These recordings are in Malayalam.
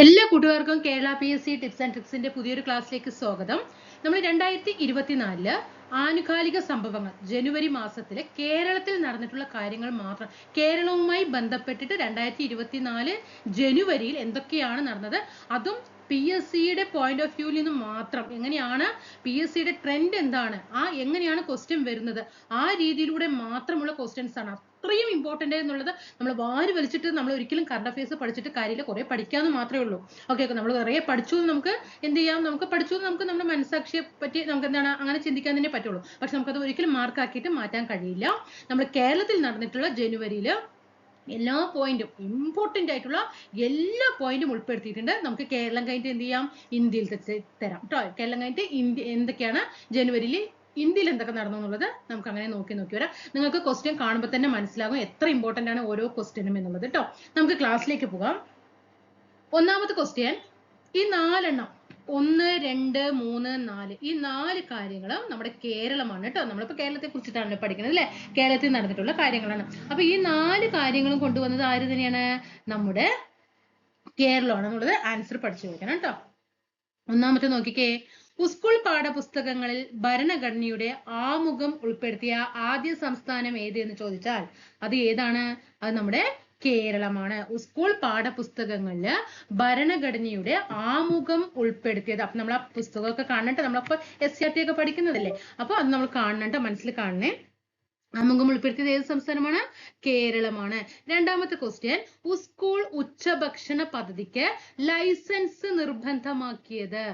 എല്ലാ കൂട്ടുകാർക്കും Kerala P S C tips and ട്രിക്സിന്റെ പുതിയൊരു ക്ലാസ്സിലേക്ക് സ്വാഗതം. നമ്മൾ രണ്ടായിരത്തി ഇരുപത്തിനാലിൽ ആനുകാലിക സംഭവങ്ങൾ ജനുവരി മാസത്തിലെ കേരളത്തിൽ നടന്നിട്ടുള്ള കാര്യങ്ങൾ മാത്രം കേരളവുമായി ബന്ധപ്പെട്ടിട്ട് രണ്ടായിരത്തി ഇരുപത്തിനാല് ജനുവരിയിൽ എന്തൊക്കെയാണ് നടന്നത് അതും പി എസ് സിയുടെ പോയിന്റ് ഓഫ് വ്യൂവിൽ നിന്ന് മാത്രം എങ്ങനെയാണ് പി എസ് സിയുടെ ട്രെൻഡ് എന്താണ് ആ എങ്ങനെയാണ് ക്വസ്റ്റ്യൻ വരുന്നത് ആ രീതിയിലൂടെ മാത്രമുള്ള ക്വസ്റ്റ്യൻസ് ആണ്. അത്രയും ഇമ്പോർട്ടന്റ് എന്നുള്ളത് നമ്മൾ വാരി വലിച്ചിട്ട് നമ്മൾ ഒരിക്കലും കറണ്ട് അഫയേഴ്സ് പഠിച്ചിട്ട് കാര്യമില്ല. കുറെ പഠിക്കാമെന്ന് മാത്രമേ ഉള്ളൂ. ഓക്കെ നമ്മൾ കുറേ പഠിച്ചു നമുക്ക് എന്ത് ചെയ്യാം? നമുക്ക് പഠിച്ചു നമുക്ക് നമ്മുടെ മനസ്സാക്ഷിയെ പറ്റി നമുക്ക് എന്താണ് അങ്ങനെ ചിന്തിക്കാൻ തന്നെ പറ്റുള്ളൂ. പക്ഷെ നമുക്കത് ഒരിക്കലും മാർക്കാക്കിയിട്ട് മാറ്റാൻ കഴിയില്ല. നമ്മൾ കേരളത്തിൽ നടന്നിട്ടുള്ള ജനുവരിയിൽ എല്ലാ പോയിന്റും ഇമ്പോർട്ടന്റ് ആയിട്ടുള്ള എല്ലാ പോയിന്റും ഉൾപ്പെടുത്തിയിട്ടുണ്ട്. നമുക്ക് കേരളം കഴിഞ്ഞിട്ട് എന്ത് ചെയ്യാം? ഇന്ത്യയിൽ തരാം. കേട്ടോ കേരളം കഴിഞ്ഞിട്ട് ഇന്ത്യ എന്തൊക്കെയാണ്? ജനുവരിയിൽ ഇന്ത്യയിൽ എന്തൊക്കെ നടന്നു എന്നുള്ളത് നമുക്ക് അങ്ങനെ നോക്കി നോക്കി വരാം. നിങ്ങൾക്ക് ക്വസ്റ്റ്യൻ കാണുമ്പോൾ തന്നെ മനസ്സിലാകും എത്ര ഇമ്പോർട്ടന്റ് ആണ് ഓരോ ക്വസ്റ്റ്യനും എന്നുള്ളത് കേട്ടോ നമുക്ക് ക്ലാസ്സിലേക്ക് പോകാം. ഒന്നാമത്തെ ക്വസ്റ്റ്യൻ ഈ നാലെണ്ണം ഒന്ന് രണ്ട് മൂന്ന് നാല് ഈ നാല് കാര്യങ്ങളും നമ്മുടെ കേരളമാണ് കേട്ടോ നമ്മളിപ്പോ കേരളത്തെ കുറിച്ചിട്ടാണല്ലോ പഠിക്കുന്നത് അല്ലെ കേരളത്തിൽ നടന്നിട്ടുള്ള കാര്യങ്ങളാണ്. അപ്പൊ ഈ നാല് കാര്യങ്ങളും കൊണ്ടുവന്നത് ആര് തന്നെയാണ്? നമ്മുടെ കേരളമാണ് എന്നുള്ളത് ആൻസർ പഠിച്ചു വെക്കണം കേട്ടോ ഒന്നാമത്തെ നോക്കിക്കേ. സ്കൂൾ പാഠപുസ്തകങ്ങളിൽ ഭരണഘടനയുടെ ആമുഖം ഉൾപ്പെടുത്തിയ ആദ്യ സംസ്ഥാനം ഏത് എന്ന് ചോദിച്ചാൽ അത് ഏതാണ്? അത് നമ്മുടെ കേരളമാണ്. സ്കൂൾ പാഠപുസ്തകങ്ങളിൽ ഭരണഘടനയുടെ ആമുഖം ഉൾപ്പെടുത്തിയത്. അപ്പൊ നമ്മൾ ആ പുസ്തകമൊക്കെ കാണണ്ട നമ്മളപ്പോ എസ് സി ആർ ടി ഒക്കെ പഠിക്കുന്നതല്ലേ? അപ്പൊ അത് നമ്മൾ കാണണ്ട മനസ്സിൽ കാണണേ. ആമുഖം ഉൾപ്പെടുത്തിയത് ഏത് സംസ്ഥാനമാണ്? കേരളമാണ്. രണ്ടാമത്തെ ക്വസ്റ്റ്യൻ സ്കൂൾ ഉച്ചഭക്ഷണ പദ്ധതിക്ക് ലൈസൻസ് നിർബന്ധമാക്കിയത്.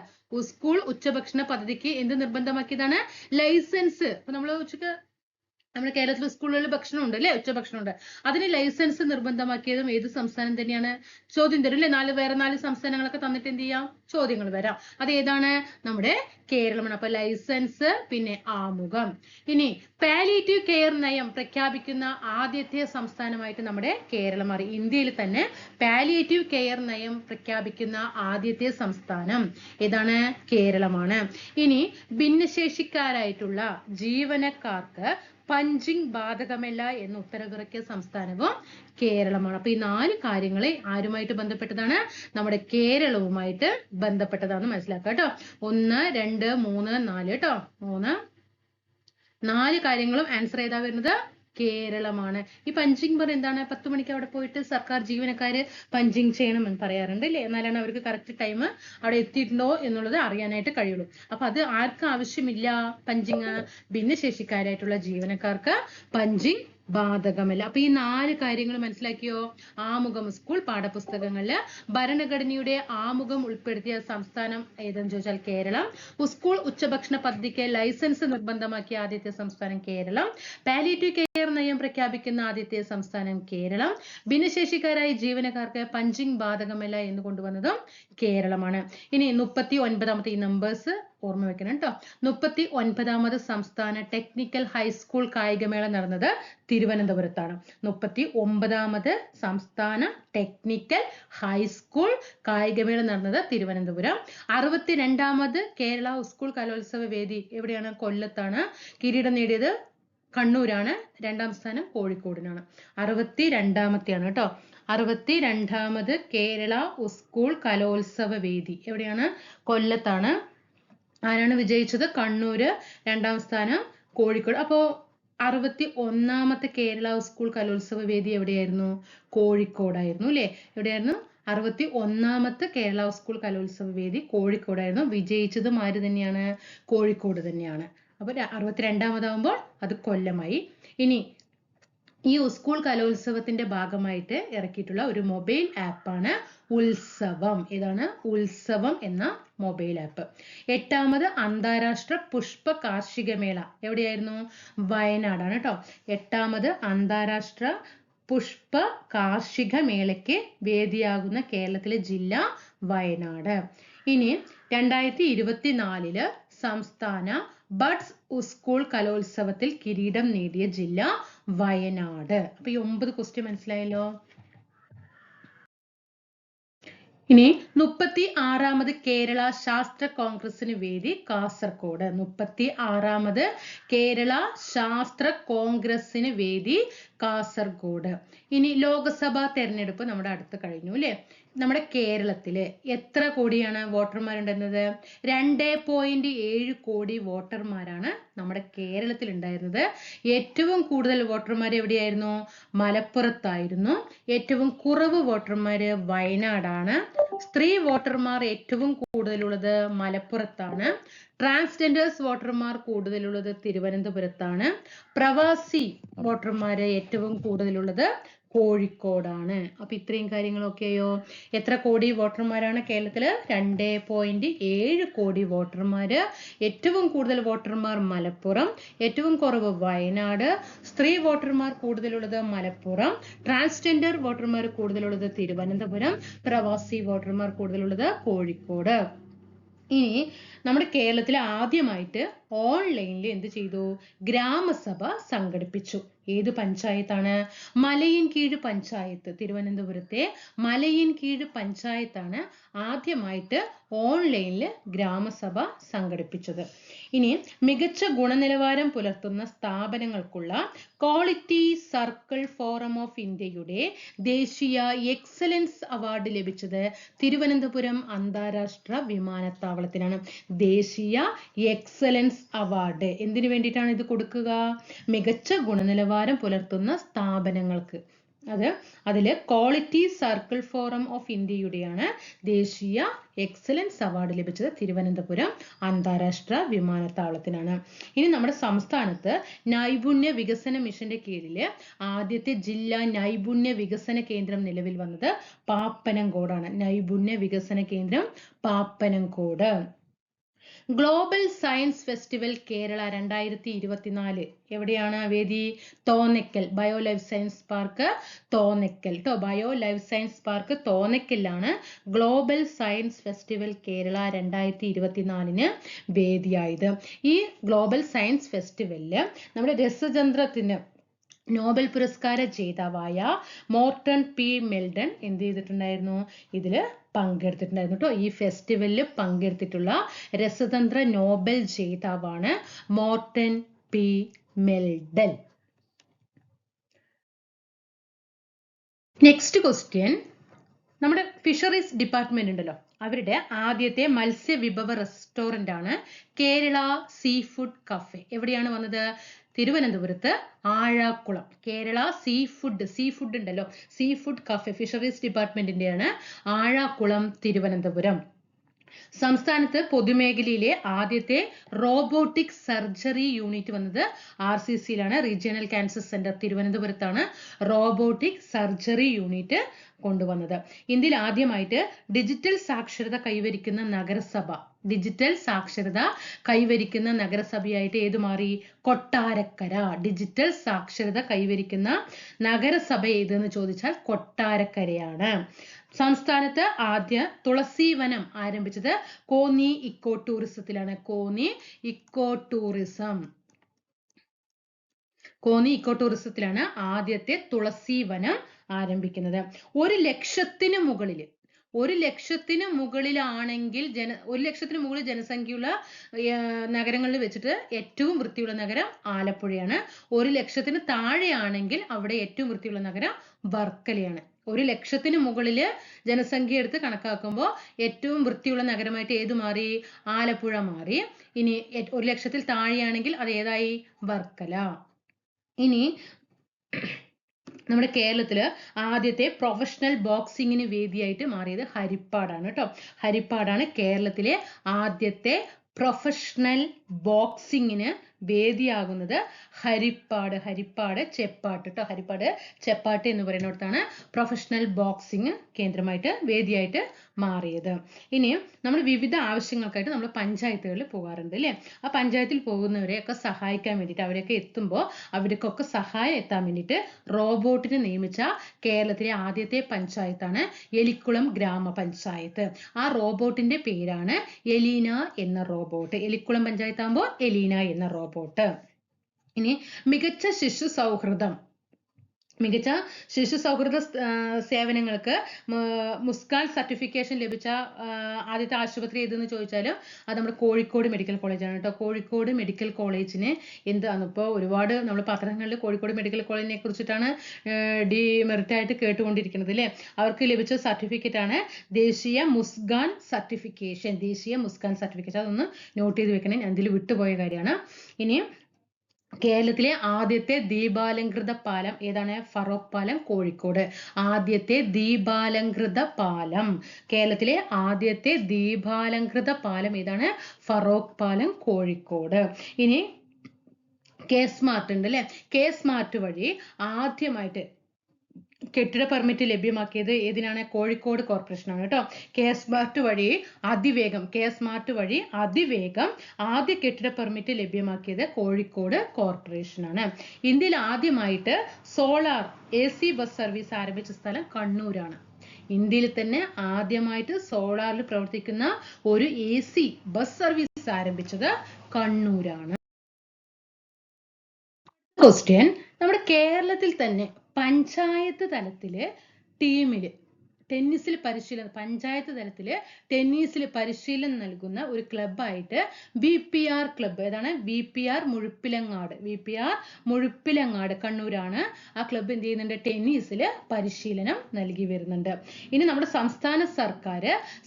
സ്കൂൾ ഉച്ചഭക്ഷണ പദ്ധതിക്ക് എന്ത് നിർബന്ധമാക്കിയതാണ്? ലൈസൻസ് അപ്പൊ നമ്മൾ ഉച്ചയ്ക്ക് നമ്മുടെ കേരളത്തിലെ സ്കൂളുകളിൽ ഭക്ഷണം ഉണ്ട് അല്ലെ? ഉച്ചഭക്ഷണം ഉണ്ട് അതിന് ലൈസൻസ് നിർബന്ധമാക്കിയതും ഏത് സംസ്ഥാനം തന്നെയാണ്? ചോദ്യം തരും അല്ലെ? നാല് വേറെ നാല് സംസ്ഥാനങ്ങളൊക്കെ തന്നിട്ട് എന്ത് ചെയ്യാം? ചോദ്യങ്ങൾ വരാം. അത് ഏതാണ്? നമ്മുടെ കേരളമാണ്. അപ്പൊ ലൈസൻസ് പിന്നെ ആമുഖം. ഇനി പാലിയേറ്റീവ് കെയർ നയം പ്രഖ്യാപിക്കുന്ന ആദ്യത്തെ സംസ്ഥാനമായിട്ട് നമ്മുടെ കേരളം മാറി. ഇന്ത്യയിൽ തന്നെ പാലിയേറ്റീവ് കെയർ നയം പ്രഖ്യാപിക്കുന്ന ആദ്യത്തെ സംസ്ഥാനം ഏതാണ്? കേരളമാണ്. ഇനി ഭിന്നശേഷിക്കാരായിട്ടുള്ള ജീവനക്കാർക്ക് പഞ്ചിങ് ബാധകമല്ല എന്ന് ഉത്തരവിറക്കിയ സംസ്ഥാനവും കേരളമാണ്. അപ്പൊ ഈ നാല് കാര്യങ്ങളെ ആരുമായിട്ട് ബന്ധപ്പെട്ടതാണ്? നമ്മുടെ കേരളവുമായിട്ട് ബന്ധപ്പെട്ടതാണെന്ന് മനസ്സിലാക്കുക കേട്ടോ. ഒന്ന് രണ്ട് മൂന്ന് നാല് കേട്ടോ. മൂന്ന്. നാല് കാര്യങ്ങളും ആൻസർ ചെയ്താ വരുന്നത്. കേരളമാണ്. ഈ പഞ്ചിങ് പറ എന്താണ്? പത്ത് മണിക്ക് അവിടെ പോയിട്ട് സർക്കാർ ജീവനക്കാര് പഞ്ചിങ് ചെയ്യണമെന്ന് പറയാറുണ്ട് അല്ലേ? എന്നാലാണ് അവർക്ക് കറക്റ്റ് ടൈം അവിടെ എത്തിയിട്ടുണ്ടോ എന്നുള്ളത് അറിയാനായിട്ട് കഴിയുള്ളൂ. അപ്പൊ അത് ആർക്കും ആവശ്യമില്ല പഞ്ചിങ്. ഭിന്നശേഷിക്കാരായിട്ടുള്ള ജീവനക്കാർക്ക് പഞ്ചിങ് ബാധകമല്ല. അപ്പൊ ഈ നാല് കാര്യങ്ങൾ മനസ്സിലാക്കിയോ? ആമുഖം സ്കൂൾ പാഠപുസ്തകങ്ങളിൽ ഭരണഘടനയുടെ ആമുഖം ഉൾപ്പെടുത്തിയ സംസ്ഥാനം ഏതെന്ന് ചോദിച്ചാൽ കേരളം. സ്കൂൾ ഉച്ചഭക്ഷണ പദ്ധതിക്ക് ലൈസൻസ് നിർബന്ധമാക്കിയ ആദ്യത്തെ സംസ്ഥാനം കേരളം. പാലിയേറ്റീവ് കെയർ നയം പ്രഖ്യാപിക്കുന്ന ആദ്യത്തെ സംസ്ഥാനം കേരളം. ഭിന്നശേഷിക്കാരായ ജീവനക്കാർക്ക് പഞ്ചിങ് ബാധകമല്ല എന്ന് കൊണ്ടുവന്നതും കേരളമാണ്. ഇനി മുപ്പത്തി ഒൻപതാമത്തെ ഈ നമ്പേഴ്സ് ഓർമ്മ വെക്കണം കേട്ടോ മുപ്പത്തി ഒൻപതാമത് സംസ്ഥാന ടെക്നിക്കൽ ഹൈസ്കൂൾ കായികമേള നടന്നത് തിരുവനന്തപുരത്താണ്. മുപ്പത്തി ഒമ്പതാമത് സംസ്ഥാന ടെക്നിക്കൽ ഹൈസ്കൂൾ കായികമേള നടന്നത് തിരുവനന്തപുരം. അറുപത്തിരണ്ടാമത് കേരള സ്കൂൾ കലോത്സവ വേദി എവിടെയാണ്? കൊല്ലത്താണ്. കിരീടം നേടിയത് കണ്ണൂരാണ്. രണ്ടാം സ്ഥാനം കോഴിക്കോടിനാണ്. അറുപത്തി രണ്ടാമത്തെയാണ് കേട്ടോ. അറുപത്തി രണ്ടാമത് കേരള സ്കൂൾ കലോത്സവ വേദി. എവിടെയാണ്? കൊല്ലത്താണ്. ആരാണ് വിജയിച്ചത്? കണ്ണൂര്. രണ്ടാം സ്ഥാനം കോഴിക്കോട്. അപ്പോ അറുപത്തി ഒന്നാമത്തെ കേരള സ്കൂൾ കലോത്സവ വേദി എവിടെയായിരുന്നു? കോഴിക്കോടായിരുന്നു അല്ലെ? എവിടെയായിരുന്നു? അറുപത്തി ഒന്നാമത്തെ കേരള സ്കൂൾ കലോത്സവ വേദി കോഴിക്കോടായിരുന്നു. വിജയിച്ചതും ആര് തന്നെയാണ്? കോഴിക്കോട് തന്നെയാണ്. അപ്പൊ അറുപത്തിരണ്ടാമതാവുമ്പോൾ അത് കൊല്ലമായി. ഇനി ഈ സ്കൂൾ കലോത്സവത്തിന്റെ ഭാഗമായിട്ട് ഇറക്കിയിട്ടുള്ള ഒരു മൊബൈൽ ആപ്പാണ് ഉത്സവം. ഇതാണ് ഉത്സവം എന്ന മൊബൈൽ ആപ്പ്. എട്ടാമത് അന്താരാഷ്ട്ര പുഷ്പ കാർഷിക മേള. എവിടെയായിരുന്നു? വയനാടാണ് കേട്ടോ എട്ടാമത് അന്താരാഷ്ട്ര പുഷ്പ കാർഷിക മേളയ്ക്ക് വേദിയാകുന്ന കേരളത്തിലെ ജില്ല വയനാട്. ഇനി രണ്ടായിരത്തി ഇരുപത്തിനാലിൽ സംസ്ഥാന ബഡ്സ് സ്കൂൾ കലോത്സവത്തിൽ കിരീടം നേടിയ ജില്ല വയനാട്. അപ്പൊ ഈ ഒമ്പത് ക്വസ്റ്റ്യൻ മനസ്സിലായല്ലോ? ഇനി മുപ്പത്തി ആറാമത് കേരള ശാസ്ത്ര കോൺഗ്രസിന് വേദി കാസർഗോഡ് മുപ്പത്തി ആറാമത് കേരള ശാസ്ത്ര കോൺഗ്രസിന് വേദി കാസർഗോഡ് ഇനി ലോകസഭാ തെരഞ്ഞെടുപ്പ് നമ്മുടെ അടുത്ത് കഴിഞ്ഞു അല്ലേ? നമ്മുടെ കേരളത്തിൽ എത്ര കോടിയാണ് വോട്ടർമാരുണ്ടെന്നത് രണ്ട് പോയിന്റ് ഏഴ് കോടി വോട്ടർമാരാണ് നമ്മുടെ കേരളത്തിൽ ഉണ്ടായിരുന്നത് ഏറ്റവും കൂടുതൽ വോട്ടർമാർ എവിടെയായിരുന്നു? മലപ്പുറത്തായിരുന്നു. ഏറ്റവും കുറവ് വോട്ടർമാര് വയനാടാണ്. സ്ത്രീ വോട്ടർമാർ ഏറ്റവും കൂടുതലുള്ളത് മലപ്പുറത്താണ്. ട്രാൻസ്ജെൻഡേഴ്സ് വോട്ടർമാർ കൂടുതലുള്ളത് തിരുവനന്തപുരത്താണ്. പ്രവാസി വോട്ടർമാര് ഏറ്റവും കൂടുതലുള്ളത് കോഴിക്കോടാണ്. അപ്പൊ ഇത്രയും കാര്യങ്ങളൊക്കെയോ? എത്ര കോടി വോട്ടർമാരാണ് കേരളത്തിൽ രണ്ട് പോയിന്റ് ഏഴ് കോടി വോട്ടർമാര്. ഏറ്റവും കൂടുതൽ വോട്ടർമാർ മലപ്പുറം ഏറ്റവും കുറവ് വയനാട്. സ്ത്രീ വോട്ടർമാർ കൂടുതലുള്ളത് മലപ്പുറം. ട്രാൻസ്ജെൻഡർ വോട്ടർമാർ കൂടുതലുള്ളത് തിരുവനന്തപുരം. പ്രവാസി വോട്ടർമാർ കൂടുതലുള്ളത് കോഴിക്കോട്. ഇനി നമ്മുടെ കേരളത്തിൽ ആദ്യമായിട്ട് ഓൺലൈനിൽ എന്ത് ചെയ്തു? ഗ്രാമസഭ സംഘടിപ്പിച്ചു. ഏത് പഞ്ചായത്താണ്? മലയിൻ കീഴ് പഞ്ചായത്ത്. തിരുവനന്തപുരത്തെ മലയിൻ കീഴ് പഞ്ചായത്താണ് ആദ്യമായിട്ട് ഓൺലൈനിൽ ഗ്രാമസഭ സംഘടിപ്പിച്ചത്. ഇനി മികച്ച ഗുണനിലവാരം പുലർത്തുന്ന സ്ഥാപനങ്ങൾക്കുള്ള ക്വാളിറ്റി സർക്കിൾ ഫോറം ഓഫ് ഇന്ത്യയുടെ ദേശീയ എക്സലൻസ് അവാർഡ് ലഭിച്ചത് തിരുവനന്തപുരം അന്താരാഷ്ട്ര വിമാനത്താവളത്തിനാണ്. ദേശീയ എക്സലൻസ് അവാർഡ്. എന്തിനു വേണ്ടിയിട്ടാണ് ഇത് കൊടുക്കുക? മികച്ച ഗുണനിലവാരം പുലർത്തുന്ന സ്ഥാപനങ്ങൾക്ക്. അത് അതിൽ ക്വാളിറ്റി സർക്കിൾ ഫോറം ഓഫ് ഇന്ത്യയുടെയാണ് ദേശീയ എക്സലൻസ് അവാർഡ് ലഭിച്ചത് തിരുവനന്തപുരം അന്താരാഷ്ട്ര വിമാനത്താവളത്തിനാണ്. ഇനി നമ്മുടെ സംസ്ഥാനത്ത് നൈപുണ്യ വികസന മിഷന്റെ കീഴിൽ ആദ്യത്തെ ജില്ലാ നൈപുണ്യ വികസന കേന്ദ്രം നിലവിൽ വന്നത് പാപ്പനംകോടാണ്. നൈപുണ്യ വികസന കേന്ദ്രം Pappanamcode. Global science festival Kerala രണ്ടായിരത്തി ഇരുപത്തിനാല് എവിടെയാണ് വേദി? Thonnakkal bio life science park Thonnakkal കേട്ടോ ബയോ ലൈഫ് സയൻസ് പാർക്ക് തോന്നക്കലിലാണ് ഗ്ലോബൽ സയൻസ് ഫെസ്റ്റിവൽ കേരള രണ്ടായിരത്തി ഇരുപത്തിനാലിന് വേദിയായത്. ഈ ഗ്ലോബൽ സയൻസ് ഫെസ്റ്റിവലിൽ നമ്മുടെ രസതന്ത്രത്തിന് നോബൽ പുരസ്കാര ജേതാവായ മോർട്ടൺ പി. മെൽഡൺ എന്ത് ചെയ്തിട്ടുണ്ടായിരുന്നു? ഇതിൽ പങ്കെടുത്തിട്ടുണ്ടായിരുന്നു കേട്ടോ ഈ ഫെസ്റ്റിവലിൽ പങ്കെടുത്തിട്ടുള്ള രസതന്ത്ര Nobel ജേതാവാണ് Morten P. Meldal. Next question നമ്മുടെ ഫിഷറീസ് ഡിപ്പാർട്ട്മെന്റ് ഉണ്ടല്ലോ. അവരുടെ ആദ്യത്തെ മത്സ്യവിഭവ റെസ്റ്റോറന്റ് ആണ് കേരള സീ ഫുഡ് കഫേ എവിടെയാണ് വന്നത്? തിരുവനന്തപുരത്ത് Azhakulam. Kerala sea food sea food ഉണ്ടല്ലോ. സീ ഫുഡ് കഫെ ഫിഷറീസ് ഡിപ്പാർട്ട്മെന്റിന്റെയാണ് ആഴാക്കുളം തിരുവനന്തപുരം. സംസ്ഥാനത്ത് പൊതുമേഖലയിലെ ആദ്യത്തെ റോബോട്ടിക് സർജറി യൂണിറ്റ് വന്നത് ആർ സി സിയിലാണ് റീജിയണൽ ക്യാൻസർ സെന്റർ തിരുവനന്തപുരത്താണ് റോബോട്ടിക് സർജറി യൂണിറ്റ് കൊണ്ടുവന്നത്. ഇന്ത്യയിൽ ആദ്യമായിട്ട് ഡിജിറ്റൽ സാക്ഷരത കൈവരിക്കുന്ന നഗരസഭ ഡിജിറ്റൽ സാക്ഷരത കൈവരിക്കുന്ന നഗരസഭയായിട്ട് ഏത് മാറി? കൊട്ടാരക്കര. ഡിജിറ്റൽ സാക്ഷരത കൈവരിക്കുന്ന നഗരസഭ ഏതെന്ന് ചോദിച്ചാൽ കൊട്ടാരക്കരയാണ്. സംസ്ഥാനത്ത് ആദ്യ തുളസി വനം ആരംഭിച്ചത് Konni eco ടൂറിസത്തിലാണ് Konni eco tourism Konni eco ടൂറിസത്തിലാണ് ആദ്യത്തെ തുളസി വനം ആരംഭിക്കുന്നത്. ഒരു ലക്ഷത്തിന് മുകളിൽ ഒരു ലക്ഷത്തിന് മുകളിലാണെങ്കിൽ ജന ഒരു ലക്ഷത്തിന് മുകളിൽ ജനസംഖ്യയുള്ള നഗരങ്ങളിൽ വെച്ചിട്ട് ഏറ്റവും വൃത്തിയുള്ള നഗരം ആലപ്പുഴയാണ്. ഒരു ലക്ഷത്തിന് താഴെയാണെങ്കിൽ അവിടെ ഏറ്റവും വൃത്തിയുള്ള നഗരം വർക്കലയാണ്. ഒരു ലക്ഷത്തിന് മുകളിൽ ജനസംഖ്യ എടുത്ത് കണക്കാക്കുമ്പോൾ ഏറ്റവും വൃത്തിയുള്ള നഗരമായിട്ട് ഏത് മാറി? ആലപ്പുഴ മാറി. ഇനി ഒരു ലക്ഷത്തിൽ താഴെയാണെങ്കിൽ അത് ഏതായി? വർക്കല. ഇനി നമ്മുടെ കേരളത്തിൽ ആദ്യത്തെ പ്രൊഫഷണൽ ബോക്സിങ്ങിന് വേദിയായിട്ട് മാറിയത് ഹരിപ്പാടാണ് കേട്ടോ ഹരിപ്പാടാണ് കേരളത്തിലെ ആദ്യത്തെ പ്രൊഫഷണൽ ബോക്സിങ്ങിന് വേദിയാകുന്നത് ഹരിപ്പാട് ഹരിപ്പാട് ചെപ്പാട്ട് കേട്ടോ ഹരിപ്പാട് ചെപ്പാട്ട് എന്ന് പറയുന്നിടത്താണ് പ്രൊഫഷണൽ ബോക്സിംഗ് കേന്ദ്രമായിട്ട് വേദിയായിട്ട് മാറിയത്. ഇനി നമ്മൾ വിവിധ ആവശ്യങ്ങൾക്കായിട്ട് നമ്മൾ പഞ്ചായത്തുകളിൽ പോകാറുണ്ട് അല്ലേ ആ പഞ്ചായത്തിൽ പോകുന്നവരെയൊക്കെ സഹായിക്കാൻ വേണ്ടിയിട്ട് അവരൊക്കെ എത്തുമ്പോൾ അവർക്കൊക്കെ സഹായം എത്താൻ വേണ്ടിയിട്ട് റോബോട്ടിനെ നിയമിച്ച കേരളത്തിലെ ആദ്യത്തെ പഞ്ചായത്താണ് എലിക്കുളം ഗ്രാമപഞ്ചായത്ത്. ആ റോബോട്ടിന്റെ പേരാണ് എലീന എന്ന റോബോട്ട്. എലിക്കുളം പഞ്ചായത്ത് ആകുമ്പോൾ എലീന എന്ന റോബോട്ട്. ഇനി മികച്ച ശിശു സൗഹൃദം. മികച്ച ശിശു സൗഹൃദ സേവനങ്ങൾക്ക് മുസ്കാൻ സർട്ടിഫിക്കേഷൻ ലഭിച്ച ആദ്യത്തെ ആശുപത്രി ഏതെന്ന് ചോദിച്ചാൽ അത് നമ്മുടെ കോഴിക്കോട് മെഡിക്കൽ കോളേജാണ് കേട്ടോ. കോഴിക്കോട് മെഡിക്കൽ കോളേജിന് എന്താണ് ഇപ്പോൾ ഒരുപാട് നമ്മൾ പത്രങ്ങളിൽ കോഴിക്കോട് മെഡിക്കൽ കോളേജിനെ കുറിച്ചിട്ടാണ് ഡി മെറിറ്റ് ആയിട്ട് കേട്ടുകൊണ്ടിരിക്കുന്നത് അല്ലേ? അവർക്ക് ലഭിച്ച സർട്ടിഫിക്കറ്റ് ആണ് ദേശീയ മുസ്കാൻ സർട്ടിഫിക്കേഷൻ. ദേശീയ മുസ്കാൻ സർട്ടിഫിക്കേഷൻ. അതൊന്ന് നോട്ട് ചെയ്ത് വെക്കണേ. ഞാൻ ഇതിൽ വിട്ടുപോയ കാര്യമാണ്. ഇനി കേരളത്തിലെ ആദ്യത്തെ ദീപാലംകൃത പാലം ഏതാണ്? ഫറോക്ക് പാലം കോഴിക്കോട്. ആദ്യത്തെ ദീപാലംകൃത പാലം. കേരളത്തിലെ ആദ്യത്തെ ദീപാലംകൃത പാലം ഏതാണ്? ഫറോക്ക് പാലം കോഴിക്കോട്. ഇനി കെ സ്മാർട്ട് ഉണ്ട് അല്ലെ കെ സ്മാർട്ട് വഴി ആദ്യമായിട്ട് കെട്ടിട പെർമിറ്റ് ലഭ്യമാക്കിയത് ഏതിനാണ്? കോഴിക്കോട് കോർപ്പറേഷനാണ് കേട്ടോ. കെ സ്മാർട്ട് വഴി അതിവേഗം കെ സ്മാർട്ട് വഴി അതിവേഗം ആദ്യ കെട്ടിട പെർമിറ്റ് ലഭ്യമാക്കിയത് കോഴിക്കോട് കോർപ്പറേഷനാണ് ഇന്ത്യയിൽ ആദ്യമായിട്ട് solar A C bus service ആരംഭിച്ച സ്ഥലം കണ്ണൂരാണ്. ഇന്ത്യയിൽ തന്നെ ആദ്യമായിട്ട് സോളാറിൽ പ്രവർത്തിക്കുന്ന ഒരു എ സി ബസ് സർവീസ് ആരംഭിച്ചത് കണ്ണൂരാണ്. ക്വസ്റ്റ്യൻ നമ്മുടെ കേരളത്തിൽ തന്നെ പഞ്ചായത്ത് തലത്തിൽ ടീമിൽ ടെന്നീസിൽ പരിശീലനം പഞ്ചായത്ത് തലത്തിൽ ടെന്നീസിൽ പരിശീലനം നൽകുന്ന ഒരു ക്ലബ്ബായിട്ട് ബി പി ആർ ക്ലബ്ബ്. ഏതാണ്? B P R Muzhappilangad. B P R Muzhappilangad കണ്ണൂരാണ് ആ ക്ലബ്ബ് എന്ത് ചെയ്യുന്നുണ്ട്? ടെന്നീസിൽ പരിശീലനം നൽകി വരുന്നുണ്ട്. ഇനി നമ്മുടെ സംസ്ഥാന സർക്കാർ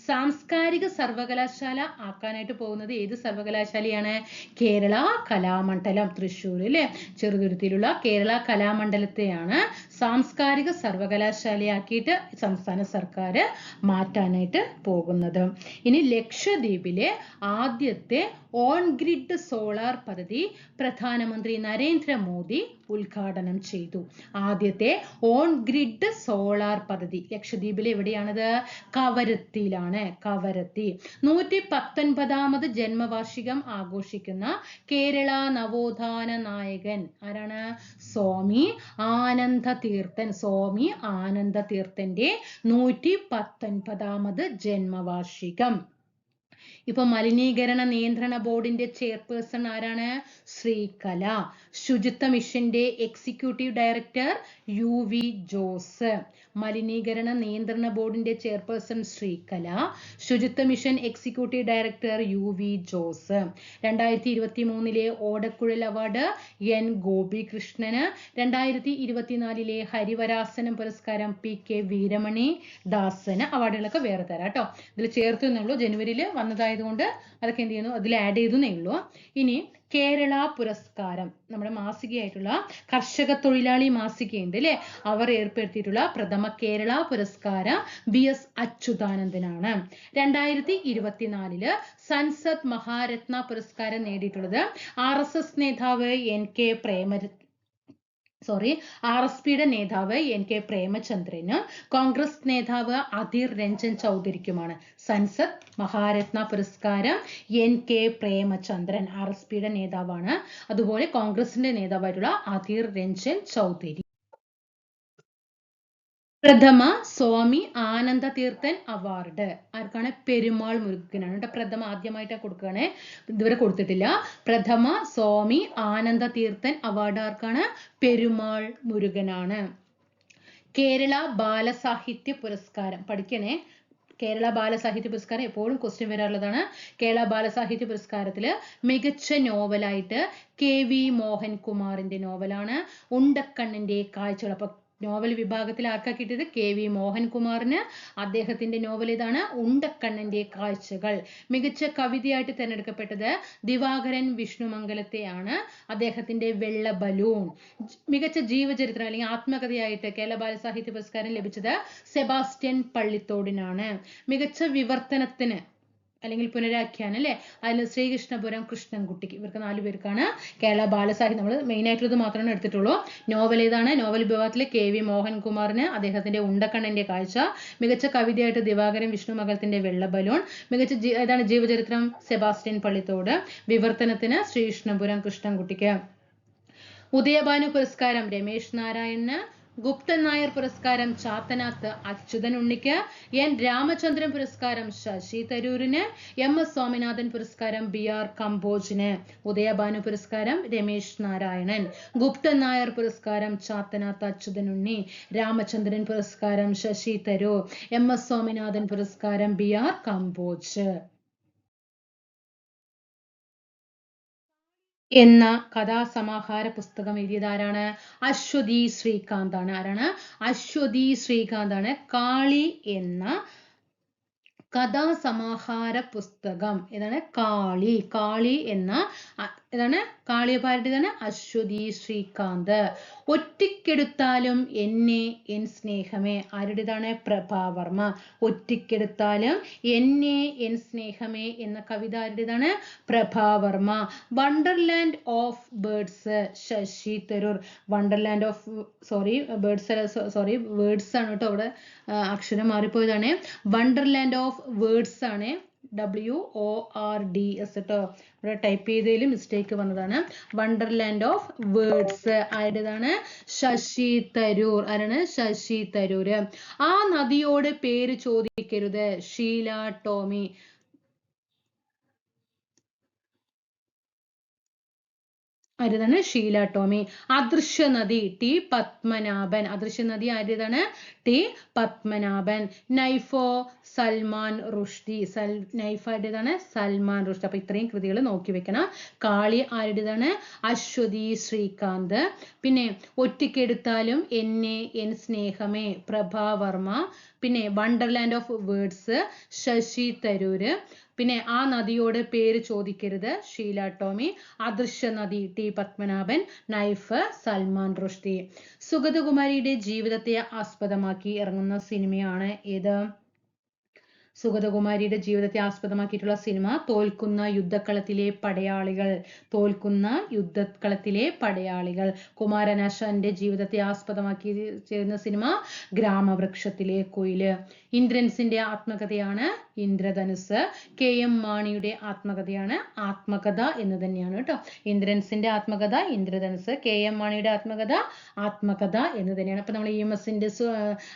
സാംസ്കാരിക സർവകലാശാല ആക്കാനായിട്ട് പോകുന്നത് ഏത് സർവകലാശാലയാണ്? കേരള കലാമണ്ഡലം തൃശ്ശൂർ അല്ലെ ചെറുതുരുത്തിയിലുള്ള കേരള കലാമണ്ഡലത്തെയാണ് സാംസ്കാരിക സർവകലാശാലയാക്കിയിട്ട് സംസ്ഥാന സർക്കാർ മാറ്റാനായിട്ട് പോകുന്നത്. ഇനി ലക്ഷദ്വീപിലെ ആദ്യത്തെ ഓൺ ഗ്രിഡ് സോളാർ പദ്ധതി പ്രധാനമന്ത്രി നരേന്ദ്രമോദി ഉദ്ഘാടനം ചെയ്തു. ആദ്യത്തെ ഓൺ ഗ്രിഡ് സോളാർ പദ്ധതി ലക്ഷദ്വീപിൽ എവിടെയാണത്? കവരത്തിയിലാണ്. കവരത്തി. നൂറ്റി പത്തൊൻപതാമത് ജന്മവാർഷികം ആഘോഷിക്കുന്ന കേരള നവോത്ഥാന നായകൻ ആരാണ്? സ്വാമി ആനന്ദ തീർത്ഥൻ സ്വാമി ആനന്ദ തീർത്ഥന്റെ നൂറ്റി പത്തൊൻപതാമത് ജന്മവാർഷികം. ഇപ്പൊ മലിനീകരണ നിയന്ത്രണ ബോർഡിന്റെ ചെയർപേഴ്സൺ ആരാണ്? ശ്രീകല ശുചിത്വ മിഷന്റെ executive director U V Jose. മലിനീകരണ നിയന്ത്രണ ബോർഡിന്റെ chairperson Sreekala Suchitwa mission executive director U V Jose രണ്ടായിരത്തി ഇരുപത്തി മൂന്നിലെ ഓടക്കുഴൽ അവാർഡ് എൻ ഗോപികൃഷ്ണന് രണ്ടായിരത്തി ഇരുപത്തിനാലിലെ ഹരിവരാസനം പുരസ്കാരം പി കെ വീരമണി ദാസന് അവാർഡുകളൊക്കെ വേറെ തരാം കേട്ടോ. ഇതിൽ ചേർത്തു എന്നേ ഉള്ളൂ. ജനുവരിയിൽ വന്നതായതുകൊണ്ട് അതൊക്കെ എന്ത് ചെയ്യുന്നു? അതിൽ ആഡ് ചെയ്തു എന്നേ ഉള്ളൂ. ഇനി കേരള പുരസ്കാരം. നമ്മുടെ മാസികയായിട്ടുള്ള കർഷക തൊഴിലാളി മാസികയുണ്ട് അല്ലെ അവർ ഏർപ്പെടുത്തിയിട്ടുള്ള പ്രഥമ കേരള പുരസ്കാരം ബി എസ് അച്യുതാനന്ദനാണ്. രണ്ടായിരത്തി ഇരുപത്തിനാലിൽ സൻസദ് മഹാരത്ന പുരസ്കാരം നേടിയിട്ടുള്ളത് ആർ എസ് എസ് നേതാവ് N K Prema sorry R S പിയുടെ നേതാവ് എൻ കെ പ്രേമചന്ദ്രന് കോൺഗ്രസ് നേതാവ് അധീർ രഞ്ജൻ ചൗധരിക്കുമാണ്. സൻസദ് മഹാരത്ന പുരസ്കാരം N K Premachandran R S പിയുടെ നേതാവാണ്. അതുപോലെ കോൺഗ്രസിന്റെ നേതാവായിട്ടുള്ള അധീർ രഞ്ജൻ ചൗധരി. പ്രഥമ സ്വാമി ആനന്ദ തീർത്ഥൻ അവാർഡ്. ആർക്കാണ്? പെരുമാൾ മുരുകനാണ്. കേട്ടോ പ്രഥമ ആദ്യമായിട്ട് കൊടുക്കുകയാണ് ഇതുവരെ കൊടുത്തിട്ടില്ല. പ്രഥമ സ്വാമി ആനന്ദ തീർത്ഥൻ അവാർഡ് ആർക്കാണ്? പെരുമാൾ മുരുകനാണ്. കേരള ബാലസാഹിത്യ പുരസ്കാരം. പഠിക്കണേ. കേരള ബാലസാഹിത്യ പുരസ്കാരം എപ്പോഴും ക്വസ്റ്റ്യൻ വരാറുള്ളതാണ്. കേരള ബാലസാഹിത്യ പുരസ്കാരത്തിൽ മികച്ച നോവലായിട്ട് കെ വി മോഹൻകുമാറിന്റെ നോവലാണ് ഉണ്ടക്കണ്ണിന്റെ കാഴ്ചകൾ. അപ്പൊ നോവൽ വിഭാഗത്തിൽ ആർക്കാ കിട്ടിയത്? കെ വി മോഹൻകുമാറിന്. അദ്ദേഹത്തിന്റെ നോവൽ ഇതാണ് ഉണ്ടക്കണ്ണന്റെ കാഴ്ചകൾ. മികച്ച കവിതയായിട്ട് തിരഞ്ഞെടുക്കപ്പെട്ടത് ദിവാകരൻ വിഷ്ണുമംഗലത്തെയാണ്. അദ്ദേഹത്തിന്റെ വെള്ള ബലൂൺ. മികച്ച ജീവചരിത്രം അല്ലെങ്കിൽ ആത്മകഥയായിട്ട് കേരള ബാലസാഹിത്യ പുരസ്കാരം ലഭിച്ചത് സെബാസ്റ്റ്യൻ പള്ളിത്തോടിനാണ്. മികച്ച വിവർത്തനത്തിന് അല്ലെങ്കിൽ പുനരാഖ്യാനം അല്ലെ? അതിൽ ശ്രീകൃഷ്ണപുരം കൃഷ്ണൻകുട്ടിക്ക് ഇവർക്ക് നാല് പേർക്കാണ് കേരള ബാലസാഹിത്യം. നമ്മൾ മെയിൻ ആയിട്ടുള്ളത് മാത്രമാണ് എടുത്തിട്ടുള്ളൂ. നോവൽ ഏതാണ്? നോവൽ വിഭാഗത്തിലെ കെ വി മോഹൻകുമാറിന് അദ്ദേഹത്തിന്റെ ഉണ്ടക്കണ്ണന്റെ കാഴ്ച. മികച്ച കവിതയായിട്ട് ദിവാകരൻ വിഷ്ണു മകലത്തിന്റെ വെള്ളബലൂൺ. മികച്ച ഏതാണ്? ജീവചരിത്രം സെബാസ്റ്റ്യൻ പള്ളിത്തോട്. വിവർത്തനത്തിന് ശ്രീകൃഷ്ണപുരം കൃഷ്ണൻകുട്ടിക്ക്. ഉദയഭാനു പുരസ്കാരം രമേശ് നാരായണന്. ഗുപ്തൻ നായർ പുരസ്കാരം ചാത്തനാത്ത് അച്യുതൻ ഉണ്ണിക്ക് എൻ രാമചന്ദ്രൻ പുരസ്കാരം ശശി തരൂരിന് എം എസ് സ്വാമിനാഥൻ പുരസ്കാരം ബി ആർ കമ്പോജിന് ഉദയഭാനു പുരസ്കാരം രമേശ് നാരായണൻ ഗുപ്തൻ നായർ പുരസ്കാരം ചാത്തനാത്ത് അച്യുതൻ ഉണ്ണി രാമചന്ദ്രൻ പുരസ്കാരം ശശി തരൂർ എം എസ് സ്വാമിനാഥൻ പുരസ്കാരം ബി ആർ കമ്പോജ്. എന്ന കഥാസമാഹാര പുസ്തകം എഴുതിയത് ആരാണ് അശ്വതി ശ്രീകാന്താണ് ആരാണ്? അശ്വതി ശ്രീകാന്താണ് കാളി എന്ന കഥാസമാഹാര പുസ്തകം. ഏതാണ്? കാളി. കാളി എന്ന ഏതാണ് തന്നെ അശ്വതി ശ്രീകാന്ത്. ഒറ്റയ്ക്കെടുത്താലും എന്നെ എൻ സ്നേഹമേ ആരുടേതാണ്? പ്രഭാവർമ്മ ഒറ്റയ്ക്കെടുത്താലും എന്നെ എൻ സ്നേഹമേ എന്ന കവിത ആരുടേതാണ്? Prabha Varma wonderland of birds Shashi Tharoor. Wonderland of sorry birds sorry words ആണ് കേട്ടോ അവിടെ അക്ഷരം മാറിപ്പോയതാണ്. വണ്ടർലാൻഡ് ഓഫ് വേർഡ്സ് ആണ്. W O R D S കേട്ടോ ഇവിടെ ടൈപ്പ് ചെയ്തതിൽ മിസ്റ്റേക്ക് വന്നതാണ്. വണ്ടർലാൻഡ് ഓഫ് വേർഡ്സ് ആരുടേതാണ്? ശശി തരൂർ. ആരാണ്? ശശി തരൂർ. ആ നദിയോട് പേര് ചോദിക്കരുത്. ഷീല ടോമി. ആരുതാണ് ഷീല ടോമി. അദൃശ്യ നദി ടി പത്മനാഭൻ. അദൃശ്യ നദി ആരുതാണ് ടി പത്മനാഭൻ. നൈഫോ സൽമാൻ റുഷ്ദി. സൽ നൈഫ് ആരുടേതാണ് സൽമാൻ റുഷ്ദി. അപ്പൊ ഇത്രയും കൃതികൾ നോക്കി വെക്കണം. കാളി ആരുടേതാണ് അശ്വതി ശ്രീകാന്ത്. പിന്നെ ഒറ്റയ്ക്കെടുത്താലും എന്നെ എൻ സ്നേഹമേ പ്രഭാവർമ്മ പിന്നെ wonderland of words Shashi Tharoor. പിന്നെ ആ നദിയോട് പേര് ചോദിക്കരുത്. ഷീല ടോമി. അദൃശ്യ നദി ടി. പത്മനാഭൻ നൈഫ് സൽമാൻ റുഷ്ദി. സുഗതകുമാരിയുടെ ജീവിതത്തെ ആസ്പദമാക്കി ഇറങ്ങുന്ന സിനിമയാണ് ഏത് സുഗതകുമാരിയുടെ ജീവിതത്തെ ആസ്പദമാക്കിയിട്ടുള്ള സിനിമ തോൽക്കുന്ന യുദ്ധക്കളത്തിലെ പടയാളികൾ. തോൽക്കുന്ന യുദ്ധക്കളത്തിലെ പടയാളികൾ. കുമാരനാശാന്റെ ജീവിതത്തെ ആസ്പദമാക്കി ചേരുന്ന സിനിമ ഗ്രാമവൃക്ഷത്തിലെ കുയിൽ. ഇന്ദ്രൻസിന്റെ ആത്മകഥയാണ് ഇന്ദ്രധനുസ്. കെ എം മാണിയുടെ ആത്മകഥയാണ് ആത്മകഥ എന്ന് തന്നെയാണ് കേട്ടോ. ഇന്ദ്രൻസിന്റെ ആത്മകഥ ഇന്ദ്രധനുസ്. കെ എം മാണിയുടെ ആത്മകഥ ആത്മകഥ എന്ന് തന്നെയാണ്. അപ്പൊ നമ്മൾ ഇ എം എസിന്റെ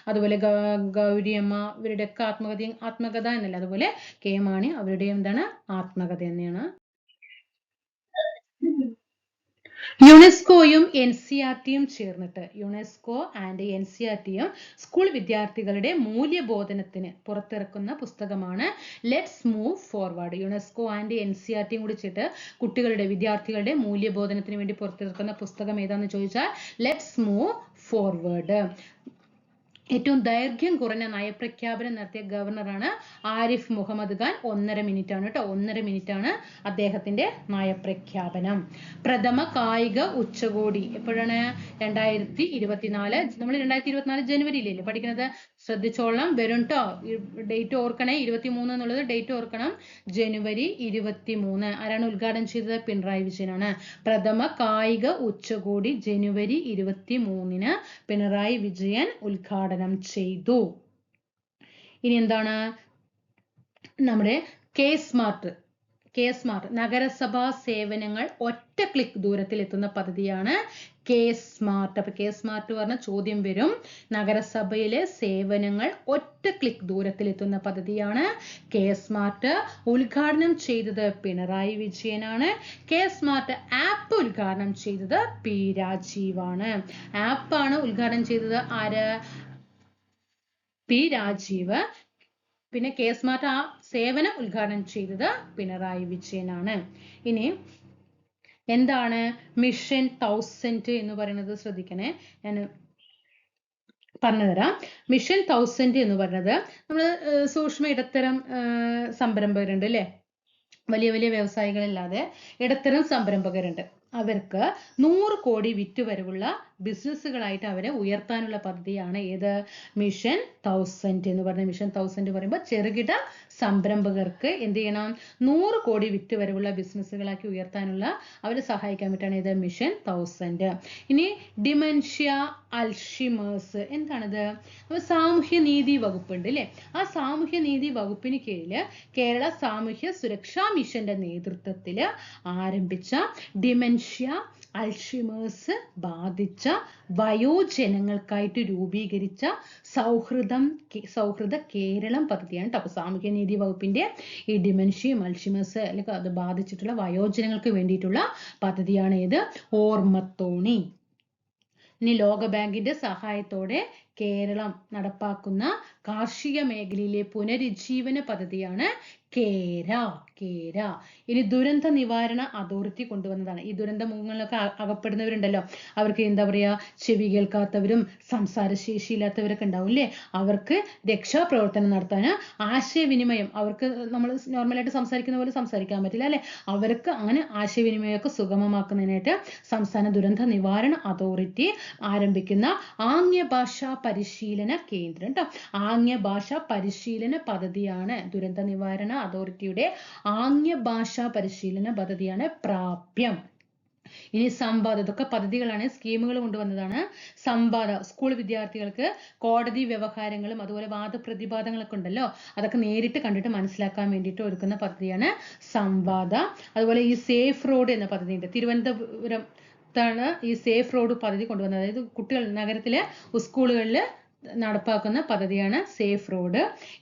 അതുപോലെ ഗൗരിയമ്മ ഇവരുടെയൊക്കെ ആത്മകഥയും ആത്മകഥ എന്നല്ല. അതുപോലെ കെ എം മാണി അവരുടെ എന്താണ്? ആത്മകഥ തന്നെയാണ്. യുനെസ്കോയും എൻ സി ആർ ടിയും ചേർന്നിട്ട് UNESCO and N C R ടിയും സ്കൂൾ വിദ്യാർത്ഥികളുടെ മൂല്യബോധനത്തിന് പുറത്തിറക്കുന്ന പുസ്തകമാണ് let's move forward UNESCO and N C R ടിയും കൂടി ചേർത്ത് കുട്ടികളുടെ വിദ്യാർത്ഥികളുടെ മൂല്യബോധനത്തിന് വേണ്ടി പുറത്തിറക്കുന്ന പുസ്തകം ഏതാന്ന് ചോദിച്ചാൽ ലെറ്റ്സ് മൂവ് ഫോർവേഡ് ഏറ്റവും ദൈർഘ്യം കുറഞ്ഞ നയപ്രഖ്യാപനം നടത്തിയ ഗവർണറാണ് ആരിഫ് മുഹമ്മദ് ഖാൻ. ഒന്നര മിനിറ്റ് ആണ് കേട്ടോ. ഒന്നര മിനിറ്റ് ആണ് അദ്ദേഹത്തിന്റെ നയപ്രഖ്യാപനം. പ്രഥമ കായിക ഉച്ചകോടി എപ്പോഴാണ്? രണ്ടായിരത്തി ഇരുപത്തിനാല്. നമ്മൾ രണ്ടായിരത്തി ഇരുപത്തിനാല് ജനുവരിയിലല്ലേ പഠിക്കുന്നത്? ശ്രദ്ധിച്ചോളാം വരും കേട്ടോ ഡേറ്റ് ഓർക്കണേ. ഇരുപത്തി മൂന്ന് എന്നുള്ളത് ഡേറ്റ് ഓർക്കണം. ജനുവരി ഇരുപത്തി മൂന്ന് ആരാണ് ഉദ്ഘാടനം ചെയ്തത്? പിണറായി വിജയനാണ്. പ്രഥമ കായിക ഉച്ചകോടി ജനുവരി ഇരുപത്തി മൂന്നിന് പിണറായി വിജയൻ ഉദ്ഘാടനം ചെയ്തു. ഇനി എന്താണ്? നമ്മുടെ കെ സ്മാർട്ട് കെ സ്മാർട്ട് നഗരസഭാ സേവനങ്ങൾ ഒറ്റ ക്ലിക്ക് ദൂരത്തിൽ എത്തുന്ന പദ്ധതിയാണ് കെ സ്മാർട്ട്. അപ്പൊ കെ സ്മാർട്ട് പറഞ്ഞ ചോദ്യം വരും. നഗരസഭയിലെ സേവനങ്ങൾ ഒറ്റ ക്ലിക്ക് ദൂരത്തിൽ എത്തുന്ന പദ്ധതിയാണ് കെ സ്മാർട്ട്. ഉദ്ഘാടനം ചെയ്തത് പിണറായി വിജയനാണ്. കെ സ്മാർട്ട് ആപ്പ് ഉദ്ഘാടനം ചെയ്തത് പി രാജീവാണ്. ആപ്പാണ് ഉദ്ഘാടനം ചെയ്തത് ആര്? പി രാജീവ്. പിന്നെ കെ സ്മാർട്ട് ആ സേവനം ഉദ്ഘാടനം ചെയ്തത് പിണറായി വിജയനാണ്. ഇനി എന്താണ് മിഷൻ തൗസൻഡ് എന്ന് പറയുന്നത് ശ്രദ്ധിക്കണേ. ഞാൻ പറഞ്ഞുതരാം. മിഷൻ തൗസൻഡ് എന്ന് പറയുന്നത് നമ്മൾ സൂക്ഷ്മ ഇടത്തരം സംരംഭകരുണ്ട് അല്ലേ? വലിയ വലിയ വ്യവസായികളില്ലാതെ ഇടത്തരം സംരംഭകരുണ്ട്. അവർക്ക് നൂറ് കോടി വിറ്റുവരവുള്ള ബിസിനസ്സുകളായിട്ട് അവരെ ഉയർത്താനുള്ള പദ്ധതിയാണ് ഏത്? മിഷൻ തൗസൻഡ് എന്ന് പറഞ്ഞ മിഷൻ തൗസൻഡ് പറയുമ്പോൾ ചെറുകിട സംരംഭകർക്ക് എന്ത് ചെയ്യണം? നൂറ് കോടി വിറ്റുവരവുള്ള ബിസിനസ്സുകളാക്കി ഉയർത്താനുള്ള അവരെ സഹായിക്കാൻ വേണ്ടിയിട്ടാണ് ഏത് മിഷൻ തൗസൻഡ് ഇനി ഡിമെൻഷ്യ അൽഷിമേഴ്സ് എന്താണത്? സാമൂഹ്യ നീതി വകുപ്പുണ്ട് അല്ലേ ആ സാമൂഹ്യ നീതി വകുപ്പിന് കീഴിൽ കേരള സാമൂഹ്യ സുരക്ഷാ മിഷന്റെ നേതൃത്വത്തിൽ ആരംഭിച്ച ഡിമെൻഷ്യ അൾഷിമേഴ്സ് ബാധിച്ച വയോജനങ്ങൾക്കായിട്ട് രൂപീകരിച്ച സൗഹൃദം സൗഹൃദ കേരളം പദ്ധതിയാണ് കേട്ടോ. സാമൂഹ്യ നീതി വകുപ്പിന്റെ ഈ ഡിമെൻഷ്യയും അൾഷിമേഴ്സ് അല്ലെങ്കിൽ അത് ബാധിച്ചിട്ടുള്ള വയോജനങ്ങൾക്ക് വേണ്ടിയിട്ടുള്ള പദ്ധതിയാണ് ഇത്. ഓർമ്മത്തോണി. ഇനി ലോകബാങ്കിന്റെ സഹായത്തോടെ കേരളം നടപ്പാക്കുന്ന കാർഷിക മേഖലയിലെ പുനരുജ്ജീവന പദ്ധതിയാണ് കേര. കേര. ഇനി ദുരന്ത നിവാരണ അതോറിറ്റി കൊണ്ടുവന്നതാണ്. ഈ ദുരന്ത മുഖങ്ങളിലൊക്കെ അകപ്പെടുന്നവരുണ്ടല്ലോ. അവർക്ക് എന്താ പറയാ ചെവി കേൾക്കാത്തവരും സംസാരശേഷിയില്ലാത്തവരൊക്കെ ഉണ്ടാവും അല്ലേ അവർക്ക് രക്ഷാപ്രവർത്തനം നടത്താൻ ആശയവിനിമയം അവർക്ക് നമ്മൾ നോർമലായിട്ട് സംസാരിക്കുന്ന പോലെ സംസാരിക്കാൻ പറ്റില്ല അല്ലെ? അവർക്ക് അങ്ങനെ ആശയവിനിമയമൊക്കെ സുഗമമാക്കുന്നതിനായിട്ട് സംസ്ഥാന ദുരന്ത നിവാരണ അതോറിറ്റി ആരംഭിക്കുന്ന ആംഗ്യ ഭാഷാ പരിശീലന കേന്ദ്രം കേട്ടോ ആംഗ്യ ഭാഷ പരിശീലന പദ്ധതിയാണ് ദുരന്ത നിവാരണ അതോറിറ്റിയുടെ ആംഗ്യ ഭാഷ പരിശീലന പദ്ധതിയാണ് പ്രാപ്യം. ഇനി സംവാദം ഇതൊക്കെ പദ്ധതികളാണ് സ്കീമുകൾ കൊണ്ടുവന്നതാണ്. സംവാദ സ്കൂൾ വിദ്യാർത്ഥികൾക്ക് കോടതി വ്യവഹാരങ്ങളും അതുപോലെ വാദപ്രതിവാദങ്ങളൊക്കെ ഉണ്ടല്ലോ. അതൊക്കെ നേരിട്ട് കണ്ടിട്ട് മനസ്സിലാക്കാൻ വേണ്ടിയിട്ട് ഒരുക്കുന്ന പദ്ധതിയാണ് സംവാദ. അതുപോലെ ഈ സേഫ് റോഡ് എന്ന പദ്ധതി ഉണ്ട് തിരുവനന്തപുരം ത്താണ് ഈ സേഫ് റോഡ് പദ്ധതി കൊണ്ടുവന്നത്. അതായത് കുട്ടികൾ നഗരത്തിലെ സ്കൂളുകളിൽ നടപ്പാക്കുന്ന പദ്ധതിയാണ് സേഫ് റോഡ്.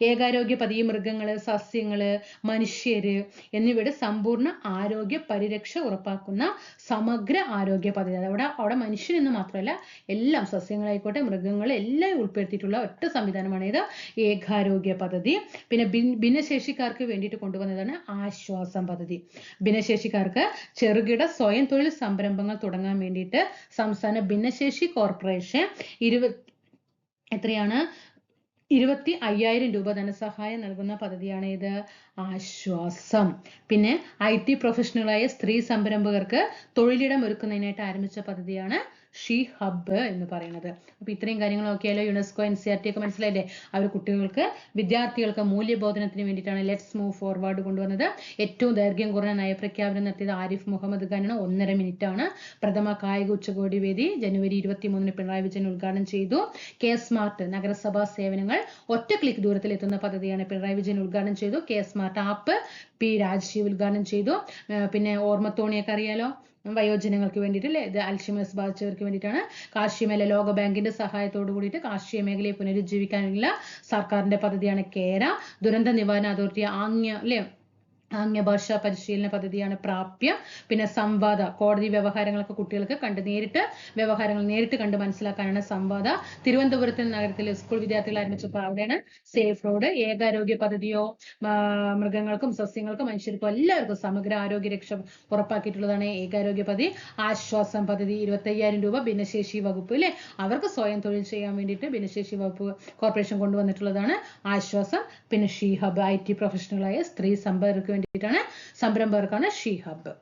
ഏകാരോഗ്യ പദ്ധതി മൃഗങ്ങൾ സസ്യങ്ങൾ മനുഷ്യര് എന്നിവയുടെ സമ്പൂർണ ആരോഗ്യ പരിരക്ഷ ഉറപ്പാക്കുന്ന സമഗ്ര ആരോഗ്യ പദ്ധതി. അവിടെ അവിടെ മനുഷ്യനെന്ന് മാത്രമല്ല എല്ലാം സസ്യങ്ങളായിക്കോട്ടെ മൃഗങ്ങൾ എല്ലാം ഉൾപ്പെടുത്തിയിട്ടുള്ള ഒറ്റ സംവിധാനമാണ് ഇത്. ഏകാരോഗ്യ പദ്ധതി. പിന്നെ ഭിന്നശേഷിക്കാർക്ക് വേണ്ടിയിട്ട് കൊണ്ടുവന്നതാണ് ആശ്വാസം പദ്ധതി. ഭിന്നശേഷിക്കാർക്ക് ചെറുകിട സ്വയം തൊഴിൽ സംരംഭങ്ങൾ തുടങ്ങാൻ വേണ്ടിയിട്ട് സംസ്ഥാന ഭിന്നശേഷി കോർപ്പറേഷൻ ഇരുപത് എത്രയാണ്? ഇരുപത്തി അയ്യായിരം രൂപ ധനസഹായം നൽകുന്ന പദ്ധതിയാണ് ഇത്. ആശ്വാസം. പിന്നെ ഐ ടി പ്രൊഫഷണലായ സ്ത്രീ സംരംഭകർക്ക് തൊഴിലിടം ഒരുക്കുന്നതിനായിട്ട് ആരംഭിച്ച പദ്ധതിയാണ് ഷീ ഹബ്ബ് എന്ന് പറയുന്നത്. അപ്പൊ ഇത്രയും കാര്യങ്ങൾ നോക്കിയാലോ UNESCO N C R T ഒക്കെ മനസ്സിലായില്ലേ? അവർ കുട്ടികൾക്ക് വിദ്യാർത്ഥികൾക്ക് മൂല്യബോധനത്തിന് വേണ്ടിയിട്ടാണ് ലെറ്റ്സ് മൂവ് ഫോർവേഡ് കൊണ്ടുവന്നത്. ഏറ്റവും ദൈർഘ്യം കുറഞ്ഞ നയപ്രഖ്യാപനം നടത്തിയത് ആരിഫ് മുഹമ്മദ് ഖാനാണ്. ഒന്നര മിനിറ്റ് ആണ് പ്രഥമ കായിക ഉച്ചകോടി വേദി ജനുവരി ഇരുപത്തി മൂന്നിന് പിണറായി വിജയൻ ഉദ്ഘാടനം ചെയ്തു. കെ സ്മാർട്ട് നഗരസഭാ സേവനങ്ങൾ ഒറ്റ ക്ലിക്ക് ദൂരത്തിൽ എത്തുന്ന പദ്ധതിയാണ് പിണറായി വിജയൻ ഉദ്ഘാടനം ചെയ്തു. K smart app P Rajeev ഉദ്ഘാടനം ചെയ്തു. പിന്നെ ഓർമ്മത്തോണിയൊക്കെ അറിയാലോ? വയോജനങ്ങൾക്ക് വേണ്ടിയിട്ട് അല്ലേ ഇത് അൽഷിമേഴ്സ് ബാധിച്ചവർക്ക് വേണ്ടിയിട്ടാണ്. കാർഷിക മേഖല ലോക ബാങ്കിന്റെ സഹായത്തോട് കൂടിയിട്ട് കാർഷിക മേഖലയെ പുനരുജ്ജീവിക്കാനുള്ള സർക്കാരിന്റെ പദ്ധതിയാണ് കേര. ദുരന്ത നിവാരണ അതോറിറ്റി ആംഗ്യ അല്ലേ? ആംഗ്യഭാഷാ പരിശീലന പദ്ധതിയാണ് പ്രാപ്യം. പിന്നെ സംവാദ കോടതി വ്യവഹാരങ്ങളൊക്കെ കുട്ടികൾക്ക് കണ്ട് നേരിട്ട് വ്യവഹാരങ്ങൾ നേരിട്ട് കണ്ട് മനസ്സിലാക്കാനാണ് സംവാദ. തിരുവനന്തപുരത്തെ നഗരത്തിലെ സ്കൂൾ വിദ്യാർത്ഥികൾ ആരംഭിച്ചപ്പോൾ അവിടെയാണ് സേഫ് റോഡ്. ഏകാരോഗ്യ പദ്ധതിയോ മൃഗങ്ങൾക്കും സസ്യങ്ങൾക്കും മനുഷ്യർക്കും എല്ലാവർക്കും സമഗ്ര ആരോഗ്യ രക്ഷ ഉറപ്പാക്കിയിട്ടുള്ളതാണ് ഏകാരോഗ്യ പദ്ധതി. ആശ്വാസം പദ്ധതി ഇരുപത്തയ്യായിരം രൂപ ഭിന്നശേഷി വകുപ്പ് അല്ലെ അവർക്ക് സ്വയം തൊഴിൽ ചെയ്യാൻ വേണ്ടിയിട്ട് ഭിന്നശേഷി വകുപ്പ് കോർപ്പറേഷൻ കൊണ്ടുവന്നിട്ടുള്ളതാണ് ആശ്വാസം. പിന്നെ ഷീഹബ് ഐ ടി പ്രൊഫഷണലായ സ്ത്രീ സംരംഭകർക്ക് വേണ്ടിയിട്ടാണ് സംരംഭകർക്കാണ് ഷീ ഹബ്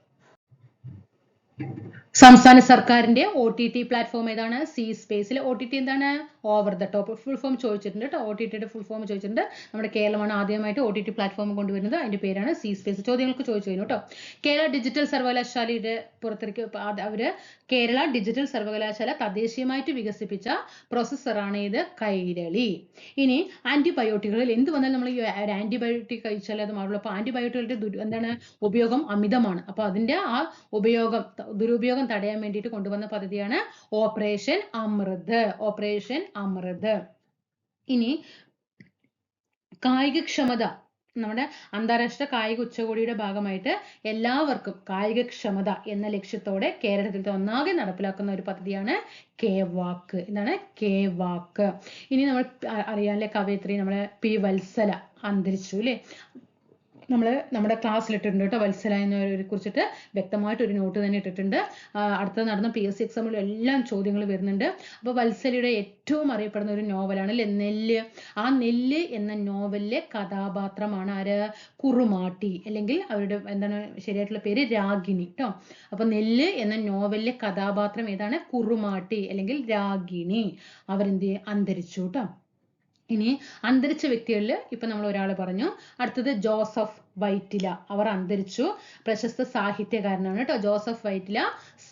സംസ്ഥാന സർക്കാരിന്റെ ഒ ടി ടി പ്ലാറ്റ്ഫോം ഏതാണ്? സി സ്പേസിൽ ഒ ടി ടി എന്താണ്? Over the top full form ചോദിച്ചിട്ടുണ്ട് കേട്ടോ ഒ ടി ടിയുടെ ഫുൾ ഫോം ചോദിച്ചിട്ടുണ്ട്. നമ്മുടെ കേരളമാണ് ആദ്യമായിട്ട് ഒ ടി ടി പ്ലാറ്റ്ഫോം കൊണ്ടുവരുന്നത്. അതിന്റെ പേരാണ് സി സ്പേസ് ചോദ്യങ്ങൾക്ക് ചോദിച്ചു കഴിഞ്ഞു കേട്ടോ കേരള ഡിജിറ്റൽ സർവകലാശാലയുടെ പുറത്തിറക്കി അവർ കേരള ഡിജിറ്റൽ സർവകലാശാല തദ്ദേശീയമായിട്ട് വികസിപ്പിച്ച പ്രോസസ്സറാണ് ഇത് കൈരളി. ഇനി ആന്റിബയോട്ടിക്കുകളിൽ എന്ത് വന്നാലും നമ്മൾ ഈ ഒരു ആന്റിബയോട്ടിക് കഴിച്ചാൽ അത് മാറുള്ളൂ. അപ്പൊ ആന്റിബയോട്ടിക്കുകളുടെ എന്താണ്? ഉപയോഗം അമിതമാണ്. അപ്പൊ അതിന്റെ ആ ഉപയോഗം ത- തടയാൻ വേണ്ടിയിട്ട് കൊണ്ടുവന്ന പദ്ധതിയാണ് ഓപ്പറേഷൻ അമൃത് ഓപ്പറേഷൻ അമൃത് ഇനി കായികക്ഷമത. നമ്മുടെ അന്താരാഷ്ട്ര കായിക ഉച്ചകോടിയുടെ ഭാഗമായിട്ട് എല്ലാവർക്കും കായികക്ഷമത എന്ന ലക്ഷ്യത്തോടെ കേരളത്തിൽ ഒന്നാകെ നടപ്പിലാക്കുന്ന ഒരു പദ്ധതിയാണ് കെ വാക്ക്. എന്താണ് കെ വാക്ക്. ഇനി നമ്മൾ അറിയാമല്ലേ കവയത്രി നമ്മളെ പി വത്സല അന്തരിച്ചു അല്ലേ? നമ്മൾ നമ്മുടെ ക്ലാസ്സിൽ ഇട്ടിട്ടുണ്ട് കേട്ടോ വത്സല എന്നവരെ കുറിച്ചിട്ട് വ്യക്തമായിട്ട് ഒരു നോട്ട് തന്നെ ഇട്ടിട്ടുണ്ട്. അടുത്ത നടന്ന പി എസ് സി എക്സാമിലും എല്ലാം ചോദ്യങ്ങൾ വരുന്നുണ്ട്. അപ്പോൾ വത്സലയുടെ ഏറ്റവും അറിയപ്പെടുന്ന ഒരു നോവലാണ് അല്ലെ നെല്ല്. ആ നെല്ല് എന്ന നോവലിലെ കഥാപാത്രമാണ് ആര്? കുറുമാട്ടി അല്ലെങ്കിൽ അവരുടെ എന്താണ് ശരിയായിട്ടുള്ള പേര്? രാഗിണി കേട്ടോ അപ്പൊ നെല്ല് എന്ന നോവലിലെ കഥാപാത്രം ഏതാണ്? കുറുമാട്ടി അല്ലെങ്കിൽ രാഗിണി. അവരെന്ത് അന്തരിച്ചു കേട്ടോ ഇനി അന്തരിച്ച വ്യക്തികളിൽ ഇപ്പൊ നമ്മൾ ഒരാൾ പറഞ്ഞു. അടുത്തത് ജോസഫ് വൈറ്റില. അവർ അന്തരിച്ചു. പ്രശസ്ത സാഹിത്യകാരനാണ് കേട്ടോ. ജോസഫ് വൈറ്റില